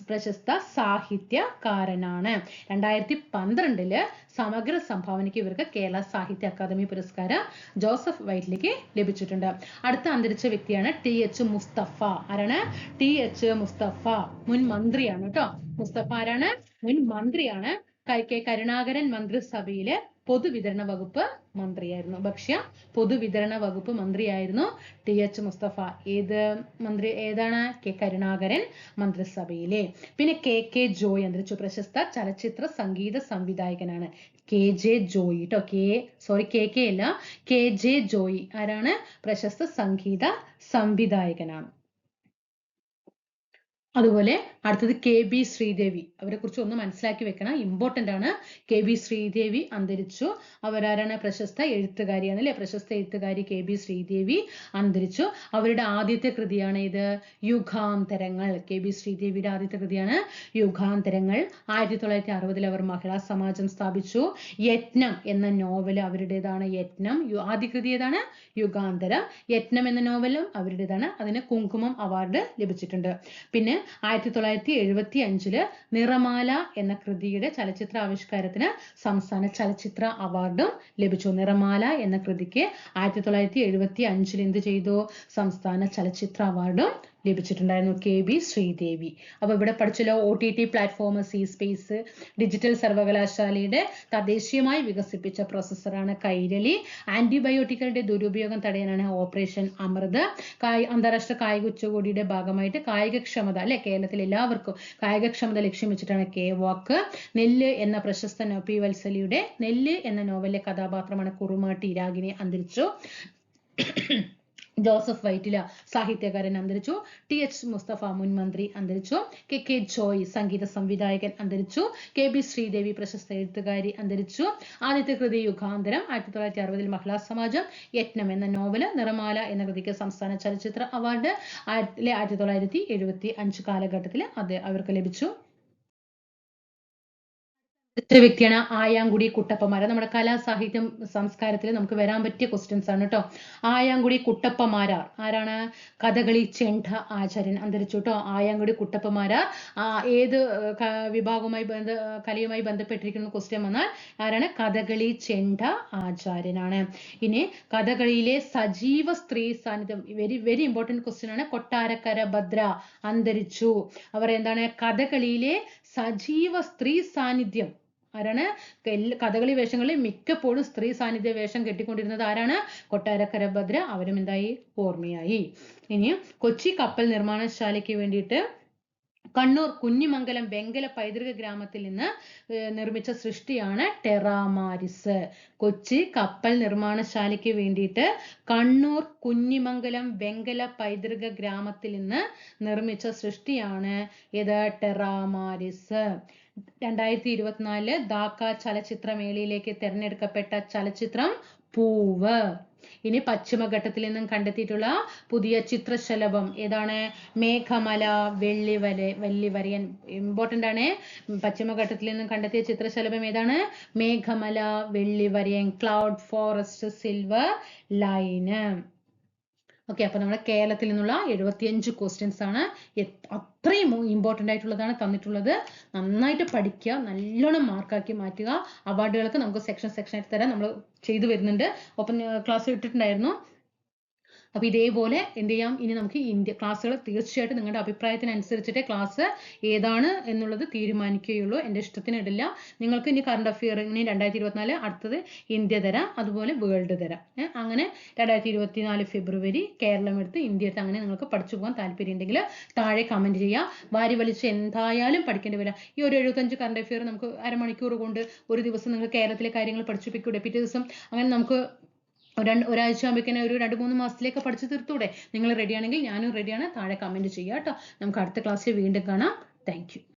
പ്രശസ്ത സാഹിത്യകാരനാണ്. രണ്ടായിരത്തി പന്ത്രണ്ടിൽ സമഗ്ര സംഭാവനയ്ക്ക് ഇവർക്ക് കേരള സാഹിത്യ അക്കാദമി പുരസ്കാരം ജോസഫ് വൈറ്റിലേക്ക് ലഭിച്ചിട്ടുണ്ട്. അടുത്ത അന്തരിച്ച വ്യക്തിയാണ് ടി എച്ച് മുസ്തഫ. ആരാണ്? T H Mustafa. മുൻ മന്ത്രിയാണ് കേട്ടോ. മുസ്തഫ ആരാണ്? മുൻ മന്ത്രിയാണ് കെ കരുണാകരൻ മന്ത്രിസഭയിലെ പൊതുവിതരണ വകുപ്പ് മന്ത്രിയായിരുന്നു. ഭക്ഷ്യ പൊതുവിതരണ വകുപ്പ് മന്ത്രിയായിരുന്നു ടി എച്ച് മുസ്തഫ. ഏത് മന്ത്രി ഏതാണ്? കെ കരുണാകരൻ മന്ത്രിസഭയിലെ. പിന്നെ കെ കെ ജോയ് അന്തരിച്ചു. പ്രശസ്ത ചലച്ചിത്ര സംഗീത സംവിധായകനാണ് കെ ജെ ജോയി കേട്ടോ കെ സോറി കെ കെ അല്ല കെ ജെ ജോയി. ആരാണ്? പ്രശസ്ത സംഗീത സംവിധായകനാണ്. അതുപോലെ അടുത്തത് കെ ബി ശ്രീദേവി. അവരെ കുറിച്ച് ഒന്ന് മനസ്സിലാക്കി വെക്കണം. ഇമ്പോർട്ടന്റ് ആണ്. കെ ബി ശ്രീദേവി അന്തരിച്ചു. അവരാരാണ്? പ്രശസ്ത എഴുത്തുകാരിയാണ് അല്ലെ? പ്രശസ്ത എഴുത്തുകാരി കെ ബി ശ്രീദേവി അന്തരിച്ചു. അവരുടെ ആദ്യത്തെ കൃതിയാണ് ഇത് യുഗാന്തരങ്ങൾ. കെ ബി ശ്രീദേവിയുടെ ആദ്യത്തെ കൃതിയാണ് യുഗാന്തരങ്ങൾ. ആയിരത്തി തൊള്ളായിരത്തി അറുപതിൽ അവർ മഹിളാ സമാജം സ്ഥാപിച്ചു. യത്നം എന്ന നോവൽ അവരുടേതാണ്. യത്നം. ആദ്യ കൃതി ഏതാണ്? യുഗാന്തരം. യത്നം എന്ന നോവലും അവരുടേതാണ്. അതിന് കുങ്കുമം അവാർഡ് ലഭിച്ചിട്ടുണ്ട്. പിന്നെ ആയിരത്തി തൊള്ളായിരത്തി എഴുപത്തി അഞ്ചിൽ നിറമാല എന്ന കൃതിയുടെ ചലച്ചിത്ര ആവിഷ്കാരത്തിന് സംസ്ഥാന ചലച്ചിത്ര അവാർഡും ലഭിച്ചു. നിറമാല എന്ന കൃതിക്ക് ആയിരത്തി തൊള്ളായിരത്തി എഴുപത്തി അഞ്ചിൽ എന്ത് ചെയ്തു? സംസ്ഥാന ചലച്ചിത്ര അവാർഡും ലഭിച്ചിട്ടുണ്ടായിരുന്നു കെ ബി ശ്രീദേവി. അപ്പൊ ഇവിടെ പഠിച്ചല്ലോ O T T platform C space digital സർവകലാശാലയുടെ തദ്ദേശീയമായി വികസിപ്പിച്ച പ്രോസസ്സറാണ് കൈരളി. ആന്റിബയോട്ടിക്കുകളുടെ ദുരുപയോഗം തടയാനാണ് ഓപ്പറേഷൻ അമൃത്. അന്താരാഷ്ട്ര കായിക ഉച്ചകോടിയുടെ ഭാഗമായിട്ട് കായികക്ഷമത അല്ലെ? കേരളത്തിൽ എല്ലാവർക്കും കായികക്ഷമത ലക്ഷ്യം വെച്ചിട്ടാണ് കെ വാക്ക്. നെല്ല് എന്ന പ്രശസ്ത പി വത്സലിയുടെ നെല്ല് എന്ന നോവലിലെ കഥാപാത്രമാണ് കുറുമാട്ടി. രാഗിനെ അന്തരിച്ചു. ജോസഫ് വൈറ്റില സാഹിത്യകാരൻ അന്തരിച്ചു. ടി എച്ച് മുസ്തഫ മുൻ മന്ത്രി അന്തരിച്ചു. കെ കെ ജോയ് സംഗീത സംവിധായകൻ അന്തരിച്ചു. കെ ബി ശ്രീദേവി പ്രശസ്ത എഴുത്തുകാരി അന്തരിച്ചു. ആദ്യത്തെ കൃതി യുഗാന്തരം ആയിരത്തി തൊള്ളായിരത്തി അറുപതിൽ മഹിളാ സമാജം യത്നം എന്ന നോവൽ നിറമാല എന്ന കൃതിക്ക് സംസ്ഥാന ചലച്ചിത്ര അവാർഡ്. ആയിരത്തി തൊള്ളായിരത്തി എഴുപത്തി അഞ്ച് കാലഘട്ടത്തിൽ അത് അവർക്ക് ലഭിച്ചു. അടുത്ത വ്യക്തിയാണ് ആയാങ്കുടി കുട്ടപ്പമാര നമ്മുടെ കലാ സാഹിത്യം സംസ്കാരത്തിൽ നമുക്ക് വരാൻ പറ്റിയ ക്വസ്റ്റ്യൻസ് ആണ് കേട്ടോ ആയാങ്കുടി കുട്ടപ്പമാരാർ ആരാണ്? കഥകളി ചെണ്ട ആചാര്യൻ. അന്തരിച്ചു കേട്ടോ ആയാങ്കുടി കുട്ടപ്പമാരാർ ഏത് വിഭാഗവുമായി ബന്ധ കലയുമായി ബന്ധപ്പെട്ടിരിക്കുന്ന ക്വസ്റ്റ്യൻ വന്നാൽ ആരാണ്? കഥകളി ചെണ്ട ആചാര്യനാണ് ഇനി കഥകളിയിലെ സജീവ സ്ത്രീ സാന്നിധ്യം. വെരി വെരി ഇമ്പോർട്ടന്റ് ക്വസ്റ്റ്യൻ ആണ്. കൊട്ടാരക്കര ഭദ്ര അന്തരിച്ചു. അവർ എന്താണ്? കഥകളിയിലെ സജീവ സ്ത്രീ സാന്നിധ്യം. ആരാണ്? കഥകളി വേഷങ്ങളിൽ മിക്കപ്പോഴും സ്ത്രീ സാന്നിധ്യ വേഷം കെട്ടിക്കൊണ്ടിരുന്നത് ആരാണ്? കൊട്ടാരക്കര ഭദ്ര. അവരും എന്തായി? ഓർമ്മയായി. ഇനി കൊച്ചി കപ്പൽ നിർമ്മാണശാലയ്ക്ക് വേണ്ടിയിട്ട് കണ്ണൂർ കുഞ്ഞിമംഗലം വെങ്കല പൈതൃക ഗ്രാമത്തിൽ നിന്ന് നിർമ്മിച്ച സൃഷ്ടിയാണ് ടെറാമാരിസ്. കൊച്ചി കപ്പൽ നിർമ്മാണശാലയ്ക്ക് വേണ്ടിയിട്ട് കണ്ണൂർ കുഞ്ഞിമംഗലം വെങ്കല പൈതൃക ഗ്രാമത്തിൽ നിന്ന് നിർമ്മിച്ച സൃഷ്ടിയാണ് ഇത് ടെറാമാരിസ്. രണ്ടായിരത്തി ഇരുപത്തിനാലിൽ ധാക്ക ചലച്ചിത്രമേളയിലേക്ക് തിരഞ്ഞെടുക്കപ്പെട്ട ചലച്ചിത്രം പൂവ്. ഇനി പശ്ചിമഘട്ടത്തിൽ നിന്നും കണ്ടെത്തിയിട്ടുള്ള പുതിയ ചിത്രശലഭം ഏതാണ്? മേഘമല വെള്ളിവര വെള്ളിവരയൻ. ഇമ്പോർട്ടന്റ് ആണ്. പശ്ചിമഘട്ടത്തിൽ നിന്നും കണ്ടെത്തിയ ചിത്രശലഭം ഏതാണ്? Meghamala വെള്ളിവരയൻ cloud forest silver line okay അപ്പൊ നമ്മുടെ കേരളത്തിൽ നിന്നുള്ള എഴുപത്തിയഞ്ച് ക്വസ്റ്റ്യൻസ് ആണ് അത്രയും ഇമ്പോർട്ടന്റ് ആയിട്ടുള്ളതാണ് തന്നിട്ടുള്ളത്. നന്നായിട്ട് പഠിക്കുക നല്ലോണം മാർക്കാക്കി മാറ്റുക. അവാർഡുകളൊക്കെ നമുക്ക് സെക്ഷൻ ആയിട്ട് തരാം നമ്മൾ ചെയ്തു വരുന്നുണ്ട്. ഓപ്പൺ ക്ലാസ് ഇട്ടിട്ടുണ്ടായിരുന്നു. അപ്പൊ ഇതേപോലെ എന്ത് ചെയ്യാം? ഇനി നമുക്ക് ഇന്ത്യ ക്ലാസ്സുകൾ തീർച്ചയായിട്ടും നിങ്ങളുടെ അഭിപ്രായത്തിനനുസരിച്ചിട്ട് ക്ലാസ് ഏതാണ് എന്നുള്ളത് തീരുമാനിക്കുകയുള്ളൂ. എന്റെ ഇഷ്ടത്തിന് ഇടില്ല നിങ്ങൾക്ക് ഇനി കറണ്ട് അഫെയർ ഇനി രണ്ടായിരത്തി ഇരുപത്തിനാല് അടുത്തത് ഇന്ത്യ തരാം. അതുപോലെ വേൾഡ് തരാം. അങ്ങനെ രണ്ടായിരത്തി ഇരുപത്തിനാല് ഫെബ്രുവരി കേരളം എടുത്ത് ഇന്ത്യ എടുത്ത് അങ്ങനെ നിങ്ങൾക്ക് പഠിച്ചു പോകാൻ താല്പര്യം ഉണ്ടെങ്കിൽ താഴെ കമന്റ് ചെയ്യുക. വാരി വലിച്ച് എന്തായാലും പഠിക്കേണ്ടി വരാം ഈ ഒരു എഴുപത്തഞ്ച് കറണ്ട് അഫെയർ നമുക്ക് അരമണിക്കൂർ കൊണ്ട് ഒരു ദിവസം നിങ്ങൾ കേരളത്തിലെ കാര്യങ്ങൾ പഠിച്ചു പഠിപ്പിക്കൂടെ? പിറ്റേ ദിവസം അങ്ങനെ നമുക്ക് ഒരാഴ്ച ആകുമ്പോഴേക്കും ഒരു രണ്ട് മൂന്ന് മാസത്തിലേക്ക് പഠിച്ചു തീർത്തൂടെ? നിങ്ങൾ റെഡി ആണെങ്കിൽ ഞാനും റെഡിയാണ് താഴെ കമന്റ് ചെയ്യാട്ടോ. കേട്ടോ. നമുക്ക് അടുത്ത ക്ലാസ്സിൽ വീണ്ടും കാണാം. താങ്ക്